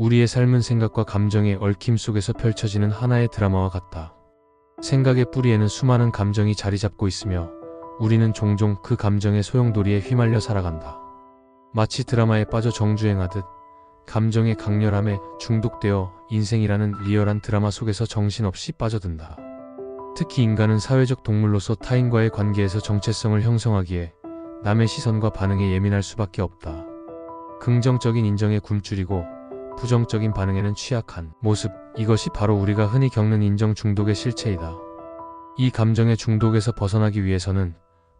우리의 삶은 생각과 감정의 얽힘 속에서 펼쳐지는 하나의 드라마와 같다. 생각의 뿌리에는 수많은 감정이 자리 잡고 있으며 우리는 종종 그 감정의 소용돌이에 휘말려 살아간다. 마치 드라마에 빠져 정주행하듯 감정의 강렬함에 중독되어 인생이라는 리얼한 드라마 속에서 정신없이 빠져든다. 특히 인간은 사회적 동물로서 타인과의 관계에서 정체성을 형성하기에 남의 시선과 반응에 예민할 수밖에 없다. 긍정적인 인정에 굶주리고 부정적인 반응에는 취약한 모습, 이것이 바로 우리가 흔히 겪는 인정 중독의 실체이다. 이 감정의 중독에서 벗어나기 위해서는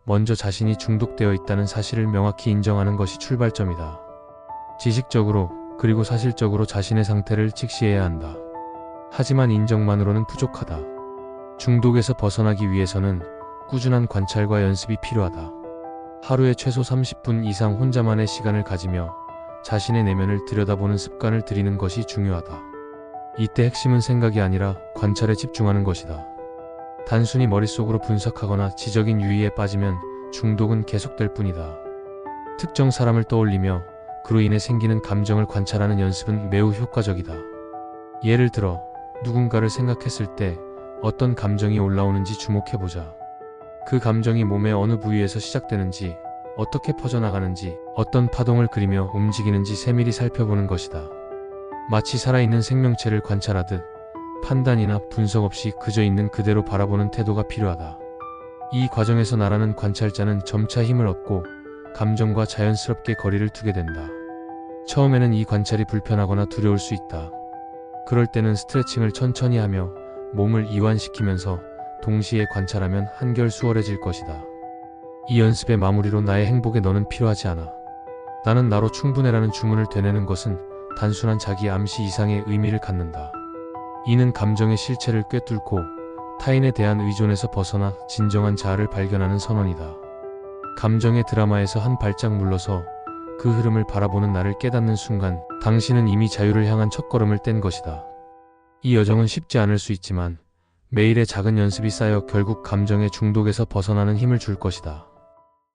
먼저 자신이 중독되어 있다는 사실을 명확히 인정하는 것이 출발점이다. 지식적으로 그리고 사실적으로 자신의 상태를 직시해야 한다. 하지만 인정만으로는 부족하다. 중독에서 벗어나기 위해서는 꾸준한 관찰과 연습이 필요하다. 하루에 최소 30분 이상 혼자만의 시간을 가지며 자신의 내면을 들여다보는 습관을 들이는 것이 중요하다. 이때 핵심은 생각이 아니라 관찰에 집중하는 것이다. 단순히 머릿속으로 분석하거나 지적인 유의에 빠지면 중독은 계속될 뿐이다. 특정 사람을 떠올리며 그로 인해 생기는 감정을 관찰하는 연습은 매우 효과적이다. 예를 들어, 누군가를 생각했을 때 어떤 감정이 올라오는지 주목해보자. 그 감정이 몸의 어느 부위에서 시작되는지, 어떻게 퍼져나가는지, 어떤 파동을 그리며 움직이는지 세밀히 살펴보는 것이다. 마치 살아있는 생명체를 관찰하듯 판단이나 분석 없이 그저 있는 그대로 바라보는 태도가 필요하다. 이 과정에서 나라는 관찰자는 점차 힘을 얻고 감정과 자연스럽게 거리를 두게 된다. 처음에는 이 관찰이 불편하거나 두려울 수 있다. 그럴 때는 스트레칭을 천천히 하며 몸을 이완시키면서 동시에 관찰하면 한결 수월해질 것이다. 이 연습의 마무리로 나의 행복에 너는 필요하지 않아. 나는 나로 충분해라는 주문을 되뇌는 것은 단순한 자기 암시 이상의 의미를 갖는다. 이는 감정의 실체를 꿰뚫고 타인에 대한 의존에서 벗어나 진정한 자아를 발견하는 선언이다. 감정의 드라마에서 한 발짝 물러서 그 흐름을 바라보는 나를 깨닫는 순간 당신은 이미 자유를 향한 첫걸음을 뗀 것이다. 이 여정은 쉽지 않을 수 있지만 매일의 작은 연습이 쌓여 결국 감정의 중독에서 벗어나는 힘을 줄 것이다.